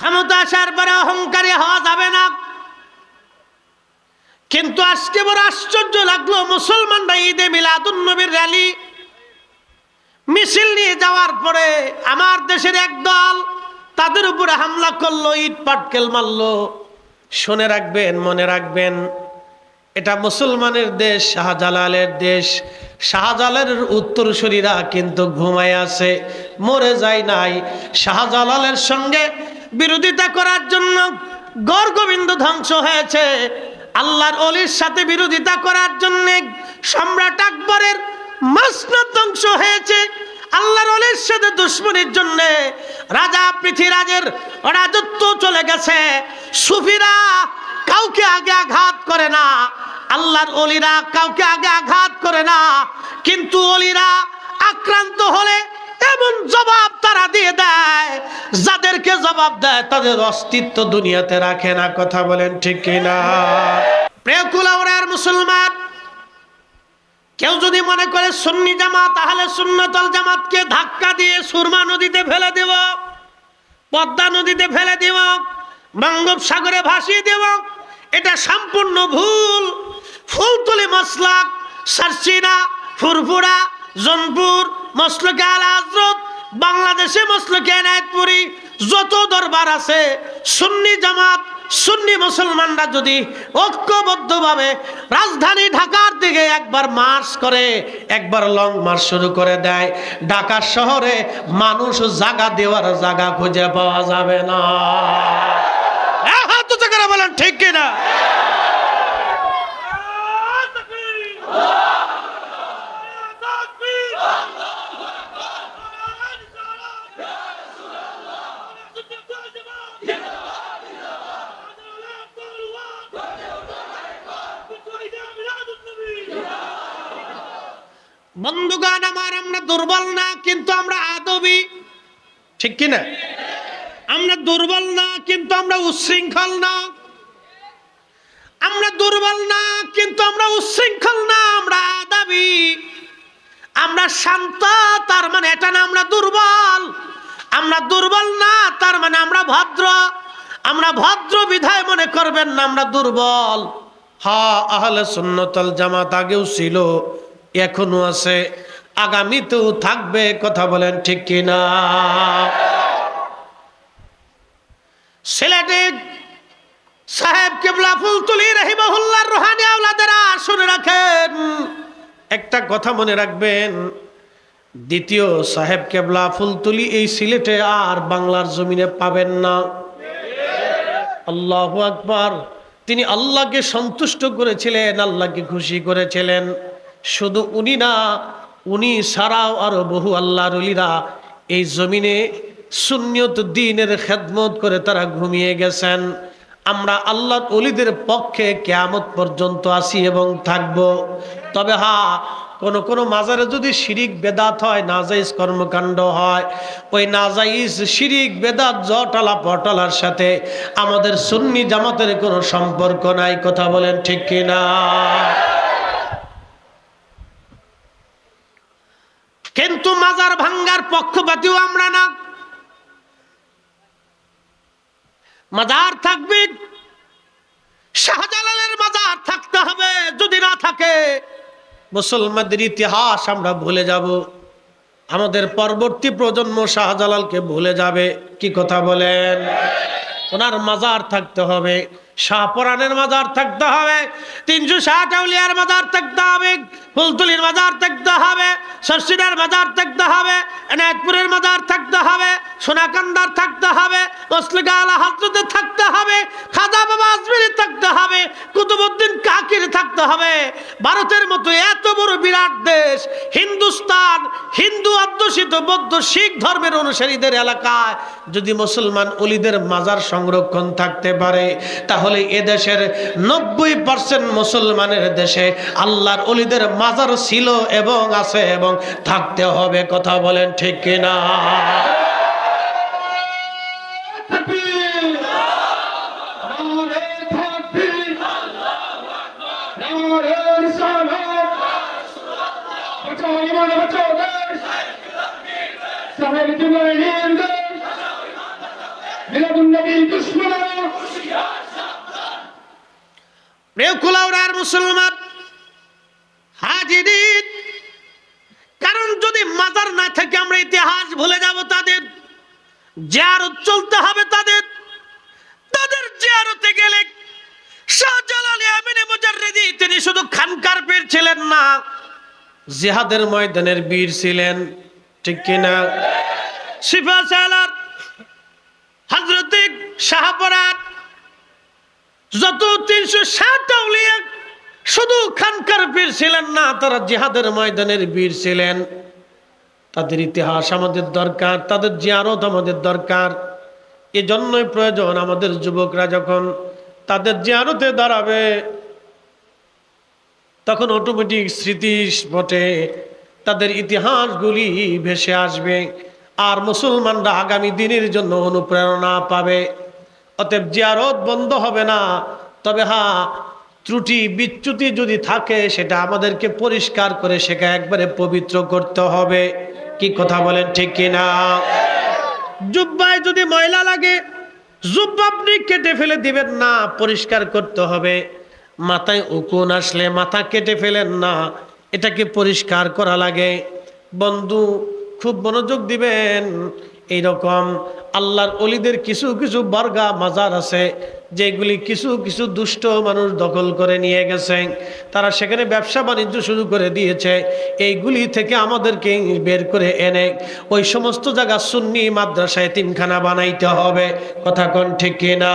ক্ষমতা আসার পরে অহংকারী হওয়া যাবে না। কিন্তু আজকে বড় আশ্চর্য লাগল মুসলমানরা ঈদে মিলাদুন নবীর র্যালি। মিছিল নিয়ে যাওয়ার পরে আমার দেশের এক দল তাদের উপরে হামলা করল, ইট পাটকেল মারলো। শুনে রাখবেন, মনে রাখবেন, এটা মুসলমানের দেশ, শাহজালালের দেশ। শাহজালালের উত্তরসূরিরা কিন্তু ঘুমায় আছে, মরে যায় নাই। শাহজালালের সঙ্গে বিরোধিতা করার জন্য গড় গোবিন্দ ধ্বংস হয়েছে। আল্লাহর অলির সাথে বিরোধিতা করার জন্য সম্রাট আকবরের মাসনাদ ধ্বংস হয়েছে। আল্লাহর অলির সাথে দুশ্মনের জন্য রাজা পৃথিরাজের রাজত্ব চলে গেছে। সুফিরা কাউকে আগে আঘাত করে না। আল্লাহর অলিরা কাউকে আগে আঘাত করে না। কিন্তু অলিরা আক্রান্ত হলে এমন জবাব তারা দিয়ে দেয়, যাদেরকে জবাব দেয় তাদের অস্তিত্ব দুনিয়াতে রাখে না, কথা বলেন ঠিক কিনা? প্রেকুলাওয়ার মুসলমান, কেউ যদি মনে করে সুন্নি জামাত তাহলে সুন্নতল জামাতকে ধাক্কা দিয়ে সুরমা নদীতে ফেলে দেব, পদ্মা নদীতে ফেলে দেব, বঙ্গোপসাগরে ভাসিয়ে দেব, এটা সম্পূর্ণ ভুল। ফুলতলি মসলাক, সারসিনা, ফুরফুরা, জনপুর মসলকে আল হজরত বাংলাদেশে মসলকে এনায়তপুরি যত দরবার আছে, সুন্নি জামাত, সুন্নি মুসলমানরা যদি ঐক্যবদ্ধভাবে রাজধানী ঢাকার দিকে একবার মার্চ করে, একবার লং মার্চ শুরু করে দেয়, ঢাকা শহরে মানুষ জায়গা দেওয়ার জায়গা খুঁজে পাওয়া যাবে না। বলেন, ঠিক কিনা? বন্ধুগান আমার আমরা দুর্বল না, কিন্তু আমরা আদবি। ঠিক কিনা? আমরা দুর্বল না, কিন্তু আমরা উচ্ছৃঙ্খল না। আমরা দুর্বল না, কিন্তু আমরা উচ্ছৃঙ্খল না, আমরা আদাবি। আমরা শান্ত, তার মানে এটা না আমরা দুর্বল। আমরা দুর্বল না, তার মানে আমরা ভদ্র। আমরা ভদ্র বিধায় মনে করবেন না, আমরা দুর্বল। হা, আহলে সুন্নতল জামাত আগেও ছিল। এখনও আছে, আগামীতেও থাকবে, কথা বলেন ঠিক কিনা? সিলেটে সাহেব কেবলা ফুল ফুলতুলি রহিমহুল্লার রোহানি আওলাদেরা শুনে রাখেন। একটা কথা মনে রাখবেন, দ্বিতীয় সাহেব কেবলা ফুলতুলি এই সিলেটে আর বাংলার জমিনে পাবেন না। আল্লাহ আকবার, তিনি আল্লাহকে সন্তুষ্ট করেছিলেন, আল্লাহকে খুশি করেছিলেন। শুধু উনি না, উনি ছাড়াও আরও বহু আল্লাহর অলিরা এই জমিনে সুন্নিয়ত দিনের খেদমত করে তারা ঘুমিয়ে গেছেন। আমরা আল্লাহ অলিদের পক্ষে কেয়ামত পর্যন্ত আসি এবং থাকব। তবে হা, কোন কোন মাজারে যদি শিরিক বেদাত হয়, নাজাইজ কর্মকাণ্ড হয়, ওই নাজাইজ শিরিক বেদাত জটালা পটালার সাথে আমাদের সুন্নি জামাতের কোনো সম্পর্ক নাই, কথা বলেন ঠিক কিনা? কিন্তু মাজার ভাঙ্গার পক্ষপাতিও আমরা না। মাজার থাকবে, শাহজালালের মাজার থাকতে হবে, যদি না থাকে, মুসলমানদের ইতিহাস আমরা ভুলে যাব। আমাদের পরবর্তী প্রজন্ম শাহজালালকে ভুলে যাবে, কি কথা বলেন? ওনার মাজার থাকতে হবে। শাহপরানের মাজার থাকতে হবে, তিনশো ষাট আউলিয়ার মাজার থাকতে হবে, ফুলতুলির মাজার থাকতে হবে সরসিনার মাজার থাকতে হবে, এনায়তপুরের মাজার থাকতে হবে, সোনাকান্দার থাকতে হবে মসলিকা আলা হাজরতের থাকতে হবে, খাজা বাবা আজমিরের থাকতে হবে কুতুবুদ্দিন কাকির থাকতে হবে। ভারতের মতো এত বড় বিরাট দেশ, হিন্দুস্তান, হিন্দু অধ্যুষিত বৌদ্ধ শিখ ধর্মের অনুসারীদের এলাকায় যদি মুসলমান অলিদের মাজার সংরক্ষণ থাকতে পারে, তাহলে এদেশের নব্বই পার্সেন্ট মুসলমানের দেশে আল্লাহর অলিদের মাজার ছিল এবং আছে এবং থাকতে হবে, কথা বলেন ঠিক কিনা? দুশ্মনেরা প্রিয় কুলাউড়ার মুসলমান, হাজিরিন, কারণ যদি মাজার না থাকে, আমরা ইতিহাস ভুলে যাব তাদের, জিয়ারত চলতে হবে তাদের তাদের জিয়ারতে গেলে শাহজালাল আমিনে মুজাররিদি, তিনি শুধু খানকার পীর ছিলেন না, জিহাদের ময়দানের বীর ছিলেন, ঠিক কিনা? সিফা সালার হজরত শাহপরাত যত তিনশো ষাট শুধু খানকার বীর ছিলেন না, তারা জিহাদের ময়দানের বীর ছিলেন। তাদের ইতিহাস আমাদের দরকার, তাদের জিয়ারত আমাদের দরকার। এজন্যই প্রয়োজন আমাদের যুবকরা যখন তাদের জিয়ারতে দাঁড়াবে, তখন অটোমেটিক স্মৃতি বটে, তাদের ইতিহাসগুলি ভেসে আসবে, আর মুসলমানরা আগামী দিনের জন্য অনুপ্রেরণা পাবে। অতএব জিয়ারত বন্ধ হবে না। তবে হ্যাঁ ত্রুটি বিচ্যুতি যদি থাকে, সেটা আমাদেরকে পরিষ্কার করে সেটা একবারে পবিত্র করতে হবে। কি কথা বলেন ঠিক কিনা? জুব্বায় যদি ময়লা লাগে, জুব্বা আপনি কেটে ফেলে দিবেন না, পরিষ্কার করতে হবে। মাথায় উকুন আসলে মাথা কেটে ফেলেন না, এটাকে পরিষ্কার করা লাগে। বন্ধু, খুব মনোযোগ দিবেন। এইরকম আল্লাহর অলিদের কিছু কিছু বর্গা মাজার আছে, যেগুলি কিছু কিছু দুষ্ট মানুষ দখল করে নিয়ে গেছে। তারা সেখানে ব্যবসা বাণিজ্য শুরু করে দিয়েছে। এইগুলি থেকে আমাদেরকে বের করে এনে ওই সমস্ত জায়গা সুন্নি মাদ্রাসায় তিনখানা বানাইতে হবে। কথা কোন ঠিক কিনা?